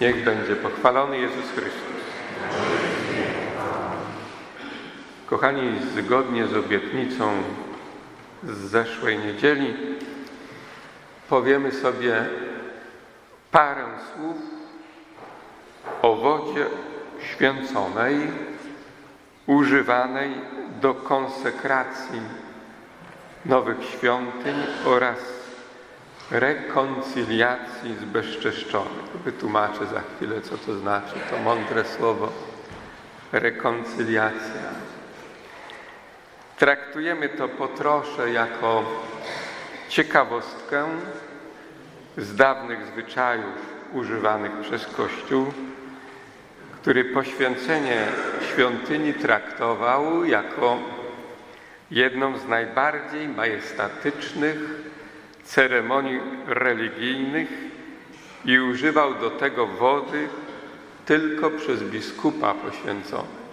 Niech będzie pochwalony Jezus Chrystus. Kochani, zgodnie z obietnicą z zeszłej niedzieli powiemy sobie parę słów o wodzie święconej, używanej do konsekracji nowych świątyń oraz rekonciliacji z bezczeszczonych. Wytłumaczę za chwilę, co to znaczy to mądre słowo rekonciliacja. Traktujemy to po trosze jako ciekawostkę z dawnych zwyczajów używanych przez Kościół, który poświęcenie świątyni traktował jako jedną z najbardziej majestatycznych ceremonii religijnych i używał do tego wody tylko przez biskupa poświęconej.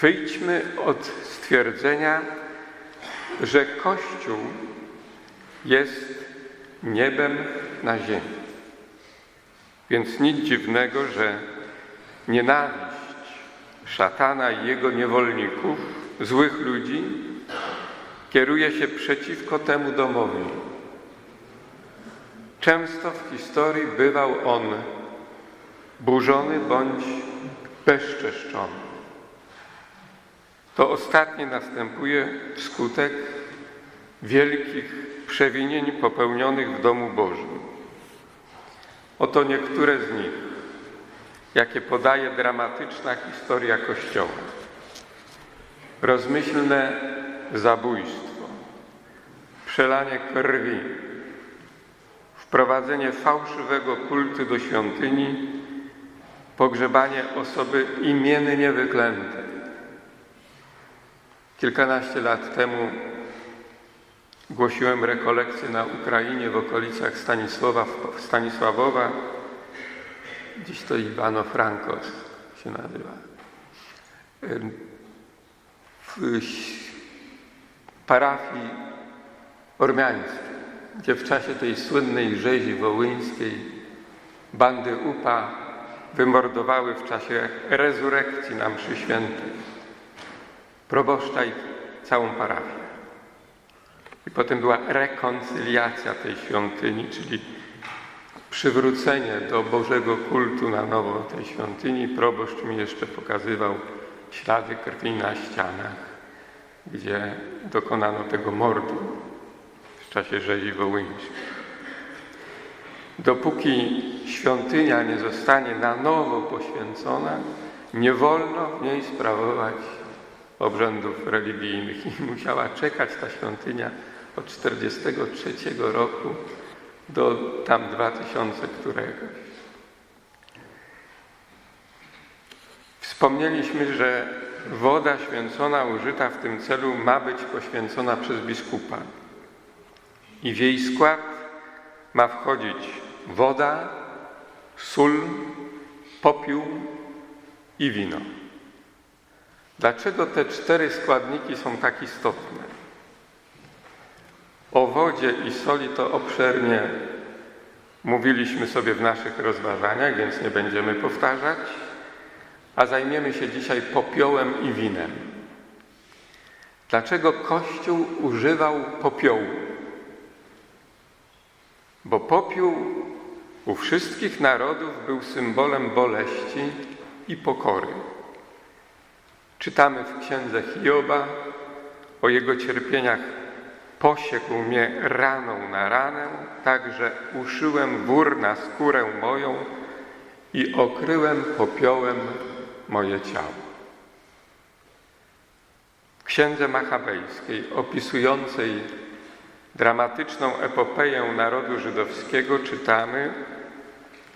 Wyjdźmy od stwierdzenia, że Kościół jest niebem na ziemi. Więc nic dziwnego, że nienawiść szatana i jego niewolników, złych ludzi, kieruje się przeciwko temu domowi. Często w historii był on burzony bądź bezczeszczony. To ostatnie następuje wskutek wielkich przewinień popełnionych w domu Bożym. Oto niektóre z nich, jakie podaje dramatyczna historia Kościoła. Rozmyślne zabójstwo, przelanie krwi, wprowadzenie fałszywego kultu do świątyni, pogrzebanie osoby imiennie wyklętej. Kilkanaście lat temu głosiłem rekolekcję na Ukrainie w okolicach Stanisława, Stanisławowa. Dziś to Iwano Frankos się nazywa. Parafii ormiańskiej, gdzie w czasie tej słynnej rzezi wołyńskiej bandy UPA wymordowały w czasie rezurekcji na mszy świętej proboszcza i całą parafię. I potem była rekoncyliacja tej świątyni, czyli przywrócenie do Bożego kultu na nowo tej świątyni. Proboszcz mi jeszcze pokazywał ślady krwi na ścianach, gdzie dokonano tego mordu w czasie rzezi wołyńskiej. Dopóki świątynia nie zostanie na nowo poświęcona, nie wolno w niej sprawować obrzędów religijnych i musiała czekać ta świątynia od 43 roku do tam 2000 któregoś. Wspomnieliśmy, że woda święcona użyta w tym celu ma być poświęcona przez biskupa i w jej skład ma wchodzić woda, sól, popiół i wino. Dlaczego te cztery składniki są tak istotne? O wodzie i soli to obszernie mówiliśmy sobie w naszych rozważaniach, więc nie będziemy powtarzać, a zajmiemy się dzisiaj popiołem i winem. Dlaczego Kościół używał popiołu? Bo popiół u wszystkich narodów był symbolem boleści i pokory. Czytamy w księdze Hioba o jego cierpieniach. Posiekł mnie raną na ranę, tak że uszyłem wór na skórę moją i okryłem popiołem moje ciało. W księdze machabejskiej opisującej dramatyczną epopeję narodu żydowskiego czytamy,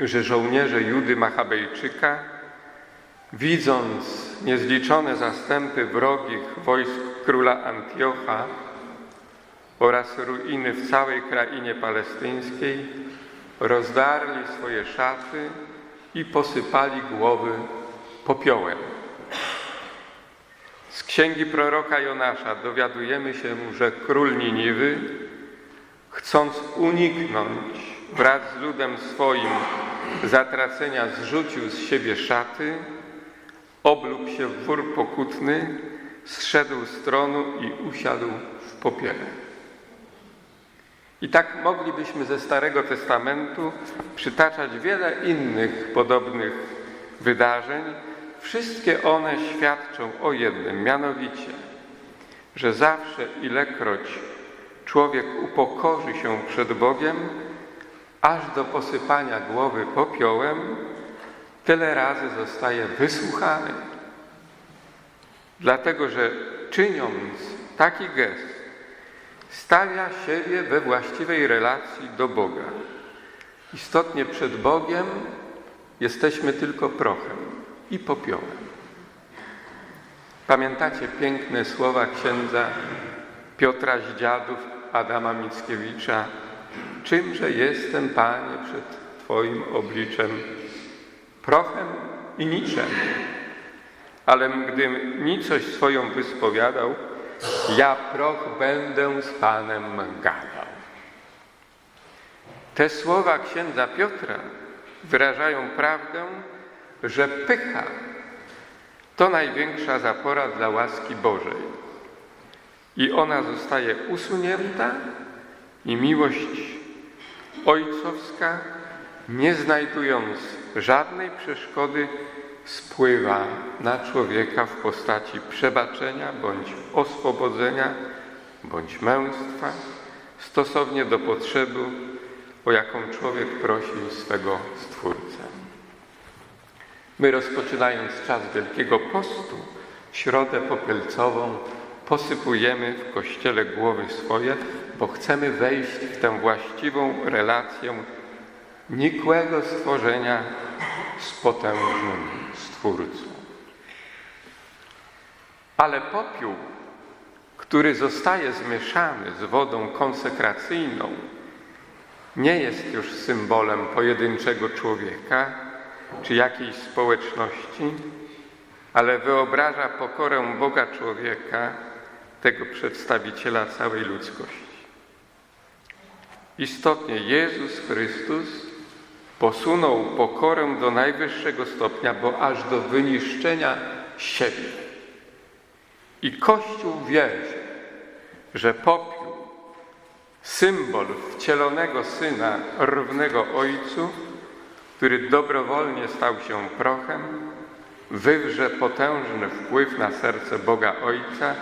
że żołnierze Judy Machabejczyka Widząc niezliczone zastępy wrogich wojsk króla Antiocha oraz ruiny w całej krainie palestyńskiej, rozdarli swoje szaty i posypali głowy popiołem. Z księgi proroka Jonasza dowiadujemy się, że król Niniwy, chcąc uniknąć wraz z ludem swoim zatracenia zrzucił z siebie szaty, oblógł się w wór pokutny, zszedł z tronu i usiadł w popiele. I tak moglibyśmy ze Starego Testamentu przytaczać wiele innych podobnych wydarzeń. Wszystkie one świadczą o jednym, mianowicie, że zawsze ilekroć człowiek upokorzy się przed Bogiem, aż do posypania głowy popiołem, tyle razy zostaje wysłuchany. Dlatego, że czyniąc taki gest, stawia siebie we właściwej relacji do Boga. Istotnie przed Bogiem jesteśmy tylko prochem i popiołem. Pamiętacie piękne słowa księdza Piotra Zdziadów, Adama Mickiewicza? Czymże jestem, Panie, przed Twoim obliczem? Prochem i niczem. Ale gdy nicość swoją wyspowiadał, ja proch będę z Panem gadał. Te słowa księdza Piotra wyrażają prawdę, że pycha to największa zapora dla łaski Bożej. I ona zostaje usunięta i miłość ojcowska, nie znajdując żadnej przeszkody, spływa na człowieka w postaci przebaczenia bądź oswobodzenia, bądź męstwa, stosownie do potrzeby, o jaką człowiek prosi swego Stwórcę. My rozpoczynając czas Wielkiego Postu, środę popielcową posypujemy w Kościele głowy swoje, bo chcemy wejść w tę właściwą relację nikłego stworzenia z potężnym Stwórcą. Ale popiół, który zostaje zmieszany z wodą konsekracyjną, nie jest już symbolem pojedynczego człowieka czy jakiejś społeczności, ale wyobraża pokorę Boga człowieka, tego przedstawiciela całej ludzkości. Istotnie Jezus Chrystus posunął pokorę do najwyższego stopnia, bo aż do wyniszczenia siebie. I Kościół wierzy, że popiół, symbol wcielonego Syna równego Ojcu, który dobrowolnie stał się prochem, wywrze potężny wpływ na serce Boga Ojca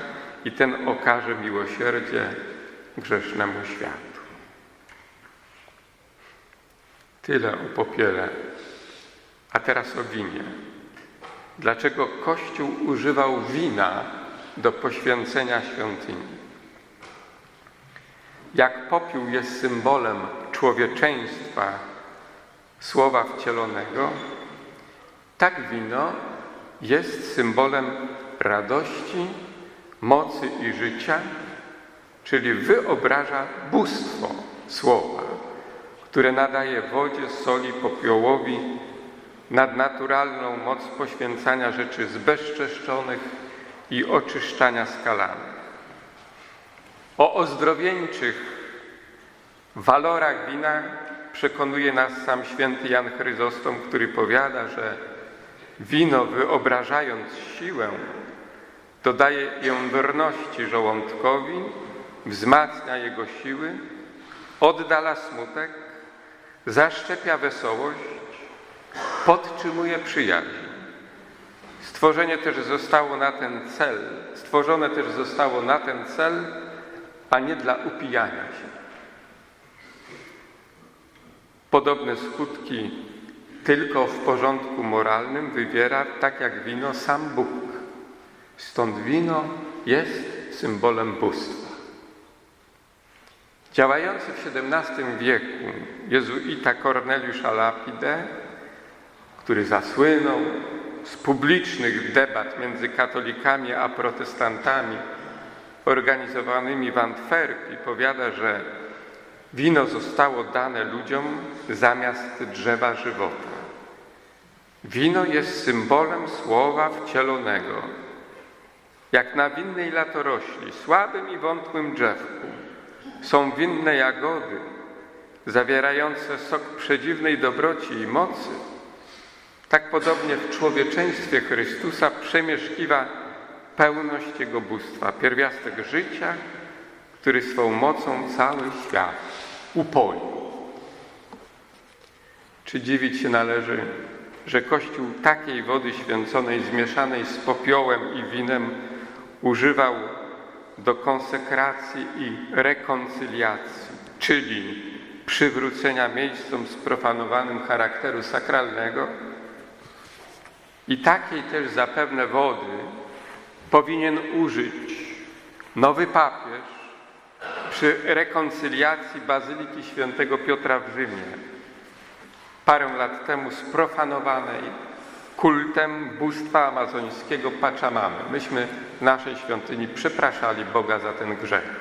i ten okaże miłosierdzie grzesznemu światu. Tyle o popiele. A teraz o winie. Dlaczego Kościół używał wina do poświęcenia świątyni? Jak popiół jest symbolem człowieczeństwa, słowa wcielonego, tak wino jest symbolem radości, mocy i życia, czyli wyobraża bóstwo słowa, które nadaje wodzie, soli, popiołowi nadnaturalną moc poświęcania rzeczy zbezczeszczonych i oczyszczania skalanych. O ozdrowieńczych walorach wina przekonuje nas sam święty Jan Chryzostom, który powiada, że wino wyobrażając siłę dodaje jędrności żołądkowi, wzmacnia jego siły, oddala smutek, zaszczepia wesołość, podtrzymuje przyjaźń. Stworzenie też zostało na ten cel, stworzone też zostało na ten cel, a nie dla upijania się. Podobne skutki tylko w porządku moralnym wywiera, tak jak wino, sam Bóg. Stąd wino jest symbolem bóstwa. Działający w XVII wieku jezuita Corneliusz Alapide, który zasłynął z publicznych debat między katolikami a protestantami organizowanymi w Antwerpii, powiada, że wino zostało dane ludziom zamiast drzewa żywota. Wino jest symbolem słowa wcielonego, jak na winnej latorośli, słabym i wątłym drzewku, są winne jagody, zawierające sok przedziwnej dobroci i mocy, tak podobnie w człowieczeństwie Chrystusa przemieszkiwa pełność Jego bóstwa, pierwiastek życia, który swą mocą cały świat upolił. Czy dziwić się należy, że Kościół takiej wody święconej zmieszanej z popiołem i winem używał do konsekracji i rekoncyliacji, czyli przywrócenia miejscom sprofanowanym charakteru sakralnego i takiej też zapewne wody powinien użyć nowy papież przy rekoncyliacji Bazyliki Świętego Piotra w Rzymie, parę lat temu sprofanowanej kultem bóstwa amazońskiego Pachamamy. Myśmy w naszej świątyni przepraszali Boga za ten grzech.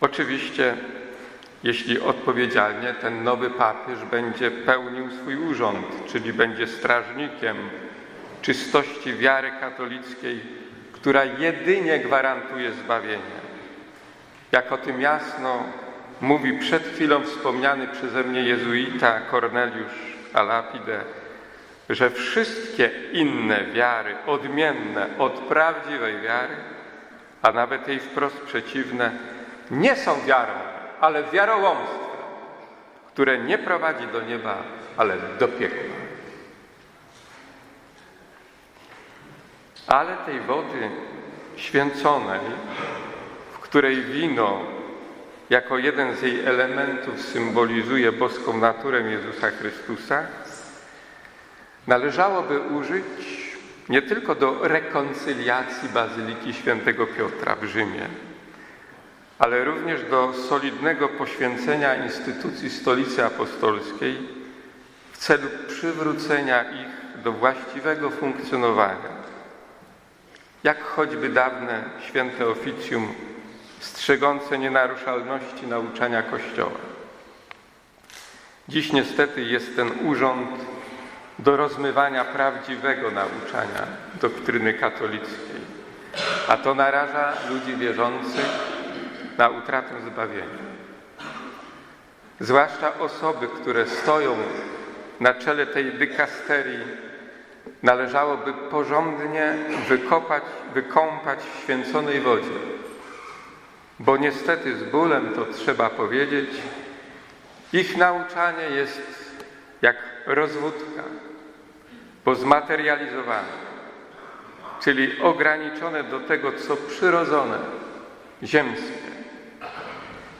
Oczywiście, jeśli odpowiedzialnie, ten nowy papież będzie pełnił swój urząd, czyli będzie strażnikiem czystości wiary katolickiej, która jedynie gwarantuje zbawienie. Jak o tym jasno mówi przed chwilą wspomniany przeze mnie jezuita Corneliusz Alapide, że wszystkie inne wiary, odmienne od prawdziwej wiary, a nawet jej wprost przeciwne, nie są wiarą, ale wiarołomstwem, które nie prowadzi do nieba, ale do piekła. Ale tej wody święconej, której wino jako jeden z jej elementów symbolizuje boską naturę Jezusa Chrystusa, należałoby użyć nie tylko do rekoncyliacji Bazyliki Świętego Piotra w Rzymie, ale również do solidnego poświęcenia instytucji Stolicy Apostolskiej w celu przywrócenia ich do właściwego funkcjonowania. Jak choćby dawne święte oficjum strzegące nienaruszalności nauczania Kościoła. Dziś niestety jest ten urząd do rozmywania prawdziwego nauczania doktryny katolickiej, a to naraża ludzi wierzących na utratę zbawienia. Zwłaszcza osoby, które stoją na czele tej dykasterii, należałoby porządnie wykopać, wykąpać w święconej wodzie bo niestety z bólem to trzeba powiedzieć, ich nauczanie jest jak rozwódka, bo zmaterializowane, czyli ograniczone do tego, co przyrodzone, ziemskie.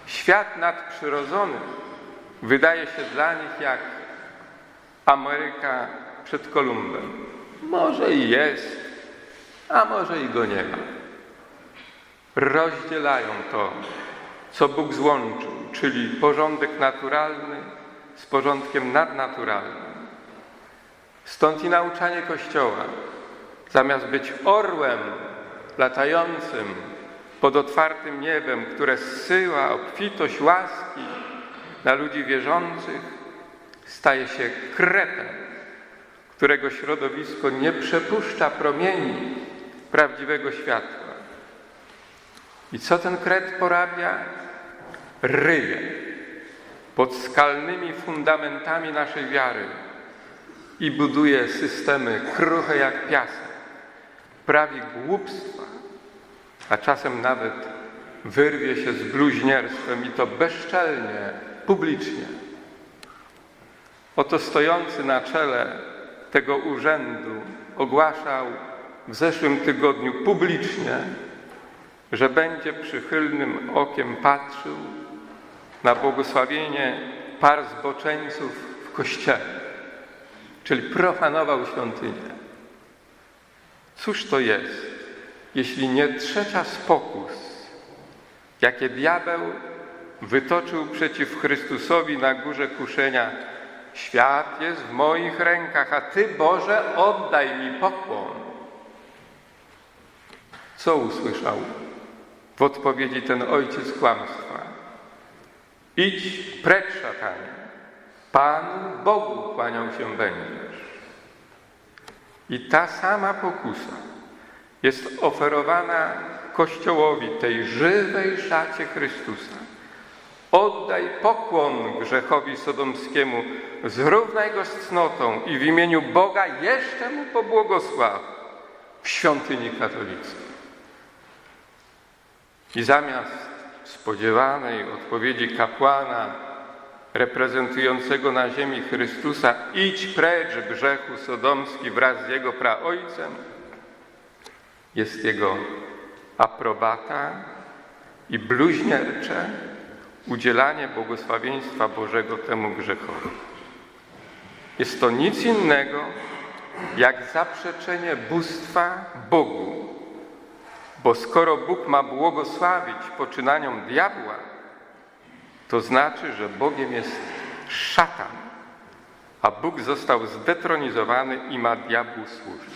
Świat nadprzyrodzony wydaje się dla nich jak Ameryka przed Kolumbem. Może i jest, a może i go nie ma rozdzielają to, co Bóg złączył, czyli porządek naturalny z porządkiem nadnaturalnym. Stąd i nauczanie Kościoła, zamiast być orłem latającym pod otwartym niebem, które zsyła obfitość łaski na ludzi wierzących, staje się kretem, którego środowisko nie przepuszcza promieni prawdziwego światła. I co ten kret porabia? Ryje pod skalnymi fundamentami naszej wiary i buduje systemy kruche jak piasek, prawi głupstwa, a czasem nawet wyrwie się z bluźnierstwem i to bezczelnie, publicznie. Oto stojący na czele tego urzędu ogłaszał w zeszłym tygodniu publicznie, że będzie przychylnym okiem patrzył na błogosławienie par zboczeńców w kościele, czyli profanował świątynię. Cóż to jest, jeśli nie trzecia z pokus, jakie diabeł wytoczył przeciw Chrystusowi na górze kuszenia Świat jest w moich rękach, a Ty, Boże, oddaj mi pokłon. Co usłyszał w odpowiedzi ten ojciec kłamstwa. Idź precz, szatanie, Panu Bogu kłaniał się będziesz. I ta sama pokusa jest oferowana Kościołowi, tej żywej szacie Chrystusa. Oddaj pokłon grzechowi sodomskiemu, zrównaj go z cnotą i w imieniu Boga jeszcze mu pobłogosław w świątyni katolickiej. I zamiast spodziewanej odpowiedzi kapłana reprezentującego na ziemi Chrystusa idź precz grzechu sodomski wraz z jego praojcem, jest jego aprobata i bluźniercze udzielanie błogosławieństwa Bożego temu grzechowi. Jest to nic innego jak zaprzeczenie bóstwa Bogu, bo skoro Bóg ma błogosławić poczynaniom diabła, to znaczy, że Bogiem jest szatan, a Bóg został zdetronizowany i ma diabłu służyć.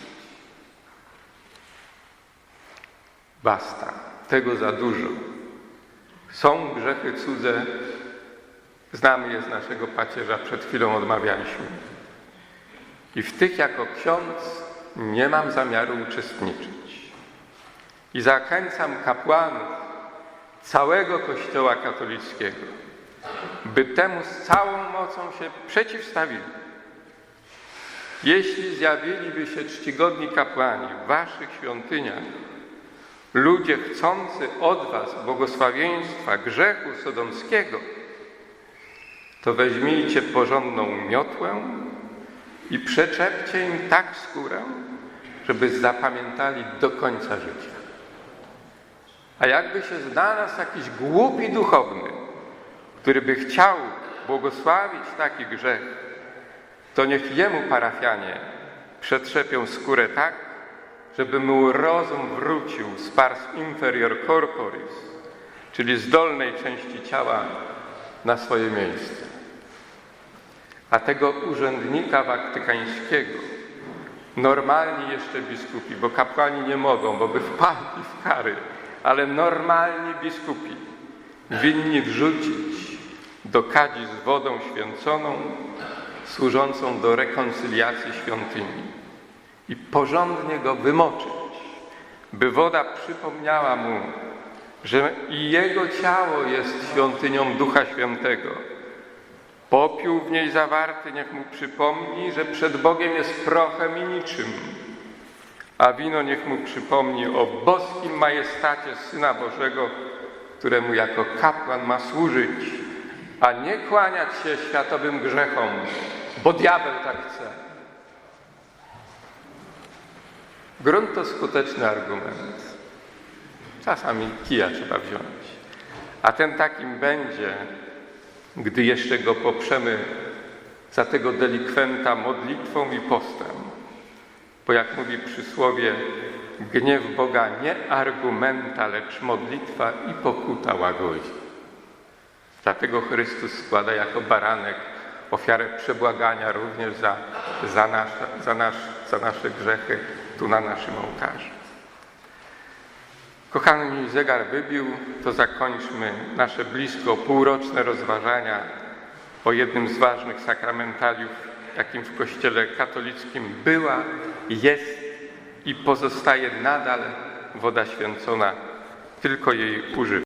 Basta, tego za dużo. Są grzechy cudze, znamy je z naszego pacierza, przed chwilą odmawialiśmy. I w tych jako ksiądz nie mam zamiaru uczestniczyć. I zachęcam kapłanów całego Kościoła katolickiego, by temu z całą mocą się przeciwstawili. Jeśli zjawiliby się czcigodni kapłani w waszych świątyniach, ludzie chcący od was błogosławieństwa grzechu sodomskiego, to weźmijcie porządną miotłę i przeczepcie im tak skórę, żeby zapamiętali do końca życia. A jakby się znalazł jakiś głupi duchowny, który by chciał błogosławić taki grzech, to niech jemu parafianie przetrzepią skórę tak, żeby mu rozum wrócił z pars inferior corporis, czyli z dolnej części ciała na swoje miejsce. A tego urzędnika waktykańskiego normalni jeszcze biskupi, bo kapłani nie mogą, bo by wpadli w kary, ale normalni biskupi winni wrzucić do kadzi z wodą święconą, służącą do rekoncyliacji świątyni i porządnie go wymoczyć, by woda przypomniała mu, że i jego ciało jest świątynią Ducha Świętego. Popiół w niej zawarty niech mu przypomni, że przed Bogiem jest prochem i niczym, a wino niech mu przypomni o boskim majestacie Syna Bożego, któremu jako kapłan ma służyć, a nie kłaniać się światowym grzechom, bo diabeł tak chce. Grunt to skuteczny argument. Czasami kija trzeba wziąć. A ten takim będzie, gdy jeszcze go poprzemy za tego delikwenta modlitwą i postem. Bo jak mówi przysłowie, gniew Boga nie argumenta, lecz modlitwa i pokuta łagodzi. Dlatego Chrystus składa jako baranek ofiarę przebłagania również za, za, nasze, za, nasz, za nasze grzechy tu na naszym ołtarzu. Kochany mi zegar wybił, to zakończmy nasze blisko półroczne rozważania o jednym z ważnych sakramentaliów, jakim w Kościele katolickim była, jest i pozostaje nadal woda święcona, tylko jej używa.